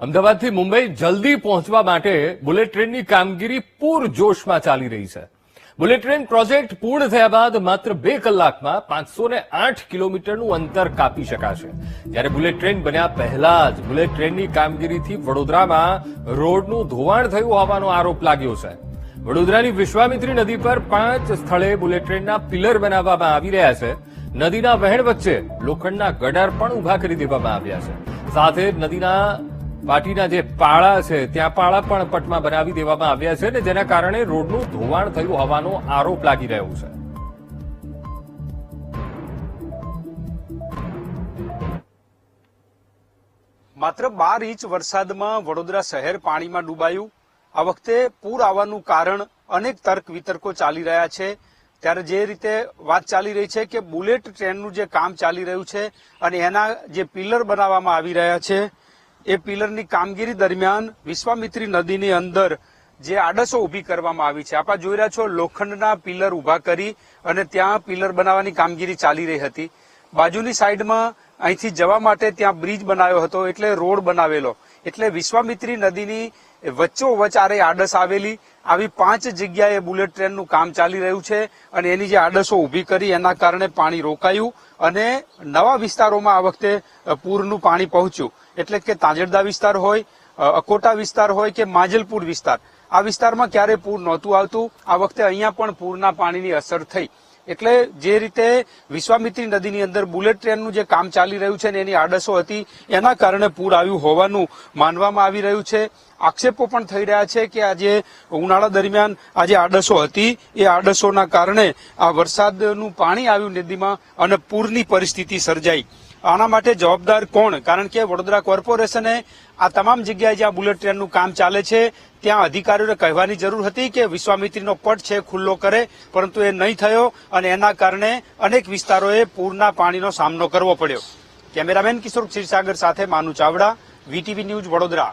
અમદાવાદથી મુંબઈ જલ્દી પહોંચવા માટે બુલેટ ટ્રેનની કામગીરી પૂરજોશમાં ચાલી રહી છે. બુલેટ ટ્રેન પ્રોજેક્ટ પૂર્ણ થયા બાદ માત્ર બે કલાકમાં પાંચસો ને આઠ કિલોમીટરનું અંતર કાપી શકાશે. જ્યારે બુલેટ ટ્રેન બન્યા પહેલા જ બુલેટ ટ્રેનની કામગીરીથી વડોદરામાં રોડનું ધોવાણ થયું હોવાનો આરોપ લાગ્યો છે. વડોદરાની વિશ્વામિત્રી નદી પર પાંચ સ્થળે બુલેટ ટ્રેનના પિલર બનાવવામાં આવી રહ્યા છે. નદીના વહેણ વચ્ચે લોખંડના ગડાર પણ ઊભા કરી દેવામાં આવ્યા છે. સાથે નદીના પાટીના જે પાળા છે, ત્યાં પાળા પણ પટમાં બનાવી દેવામાં આવ્યા છે ને જેના કારણે રોડનું ધોવાણ થયું હોવાનો આરોપ લાગી રહ્યો છે. માત્ર બાર ઇંચ વરસાદમાં વડોદરા શહેર પાણીમાં ડૂબાયું. આ વખતે પૂર આવવાનું કારણ અનેક તર્ક વિતર્કો ચાલી રહ્યા છે. ત્યારે જે રીતે વાત ચાલી રહી છે કે બુલેટ ટ્રેનનું જે કામ ચાલી રહ્યું છે અને એના જે પિલર બનાવવામાં આવી રહ્યા છે એ પિલરની કામગીરી દરમિયાન વિશ્વામિત્રી નદીની અંદર જે આડસો ઊભી કરવામાં આવી છે. આપણે જોઈ રહ્યા છો, લોખંડના પિલર ઊભા કરી અને ત્યાં પિલર બનાવવાની કામગીરી ચાલી રહી હતી. બાજુની સાઈડમાં અહીંથી જવા માટે ત્યાં બ્રિજ બનાવ્યો હતો, એટલે રોડ બનાવેલો. એટલે વિશ્વામિત્રી નદીની વચ્ચોવચ આરે આડસ આવેલી. આવી પાંચ જગ્યાએ બુલેટ ટ્રેનનું કામ ચાલી રહ્યું છે અને એની જે આડસો ઊભી કરી એના કારણે પાણી રોકાયું અને નવા વિસ્તારોમાં આ વખતે પૂરનું પાણી પહોંચ્યું. એટલે કે તાંજરદા વિસ્તાર હોય અકોટા વિસ્તાર હોય કે માજલપુર વિસ્તાર. આ વિસ્તારમાં ક્યારેય પૂર નહોતું આવતું. આ વખતે અહીંયા પણ પૂરના પાણીની અસર થઈ. એટલે જે રીતે વિશ્વામિત્રી નદીની અંદર બુલેટ ટ્રેનનું જે કામ ચાલી રહ્યું છે ને એની આડસો હતી, એના કારણે પૂર આવ્યું હોવાનું માનવામાં આવી રહ્યું છે. આક્ષેપો પણ થઈ રહ્યા છે કે આજે ઉનાળા દરમિયાન આજે આડસો હતી, એ આડસોના કારણે આ વરસાદનું પાણી આવ્યું નદીમાં અને પૂરની પરિસ્થિતિ સર્જાઈ. આના માટે જવાબદાર કોણ? કારણ કે વડોદરા કોર્પોરેશને આ તમામ જગ્યાએ જ્યાં બુલેટ ટ્રેનનું કામ ચાલે છે ત્યાં અધિકારીઓને કહેવાની જરૂર હતી કે વિશ્વામિત્રીનો પટ છે ખુલ્લો કરે, પરંતુ એ નહીં થયો અને એના કારણે અનેક વિસ્તારોએ પૂરના પાણીનો સામનો કરવો પડ્યો. કેમેરામેન કિશોર ક્ષીરસાગર સાથે માનુ ચાવડા, વીટીવી ન્યૂઝ વડોદરા.